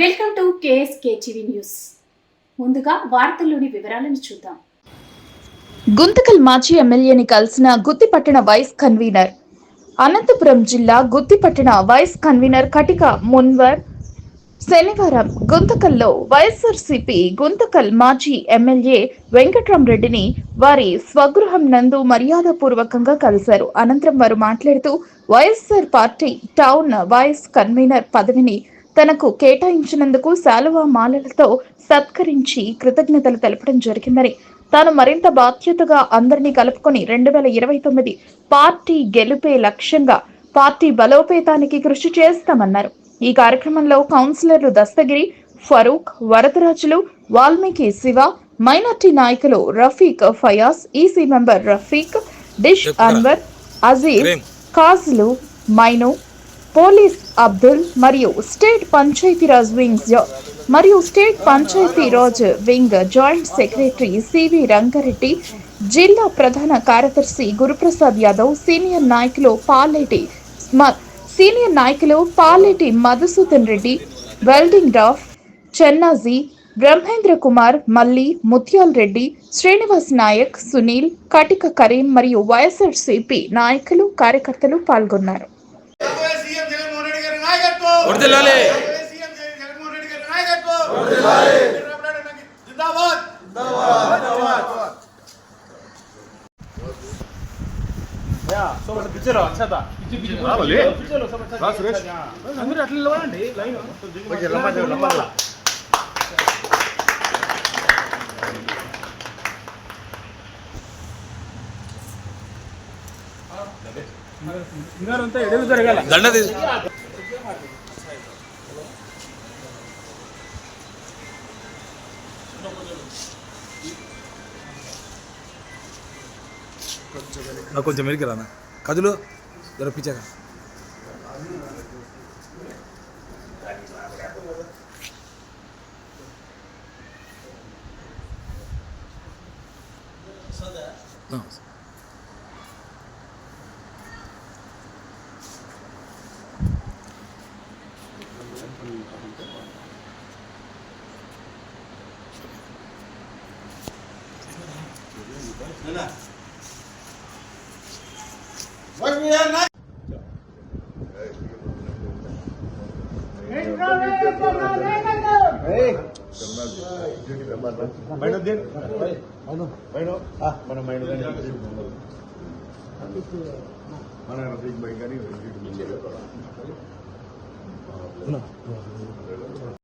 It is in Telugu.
Welcome to KSK TV news. ముందుగా వార్తల్లోని వివరాలను చూద్దాం. గుంతకల్ మాజీ ఎమ్మెల్యేని కలిసిన గుత్తిపట్టణ వైస్ కన్వీనర్. అనంతపురం జిల్లా గుత్తిపట్టణ వైస్ కన్వీనర్ కటిక మున్వర్. శనివారం గుంతకల్లో వైఎస్ఆర్సీపీ గుంతకల్ మాజీ ఎమ్మెల్యే వెంకట్రామరెడ్డిని వారి స్వగృహం నందు మర్యాదపూర్వకంగా కలిశారు. అనంతరం వారు మాట్లాడుతూ YSR party town vice convener పదవిని తనకు కేటాయించినందుకు శాలువా మాలలతో సత్కరించి కృతజ్ఞతలు తెలపడం జరిగిందని. తాను మరింత బాధ్యతగా అందరినీ కలుపుకొని రెండు వేల ఇరవై తొమ్మిది పార్టీ గెలుపే లక్ష్యంగా పార్టీ బలోపేతానికి కృషి చేస్తామన్నారు. ఈ కార్యక్రమంలో కౌన్సిలర్లు దస్తగిరి ఫరూక్ వరదరాజులు వాల్మీకి శివ మైనార్టీ నాయకులు రఫీక్ ఫయాజ్ ఈసీ మెంబర్ రఫీక్ డిష్ అన్వర్ అజీజ్ కాజులు మైను పోలీస్ అబ్దుల్ మరియు స్టేట్ పంచాయతీరాజ్ వింగ్ మరియు state Panchayati Raj wing joint secretary CV Rangareddy జిల్లా ప్రధాన కార్యదర్శి గురుప్రసాద్ యాదవ్ సీనియర్ నాయకులు పాలేటి సీనియర్ నాయకులు పాలేటి మధుసూదన్ రెడ్డి వెల్డింగ్ రాఫ్ చెన్నాజీ బ్రహ్మేంద్ర కుమార్ మల్లి ముత్యాల్ రెడ్డి శ్రీనివాస్ నాయక్ సునీల్ కటిక కరీం మరియు వైఎస్ఆర్సీపీ నాయకులు కార్యకర్తలు పాల్గొన్నారు. నాయకత్వం వర్ధిల్లాలి. రాబోయే సీఎం జగన్- జగన్మోహన్ రెడ్డి గారి నాయకత్వం జిందాబాద్ జిందాబాద్ దండ తీసు నాకు కొంచెం మెరికి రానా కదులు జరపించాక మన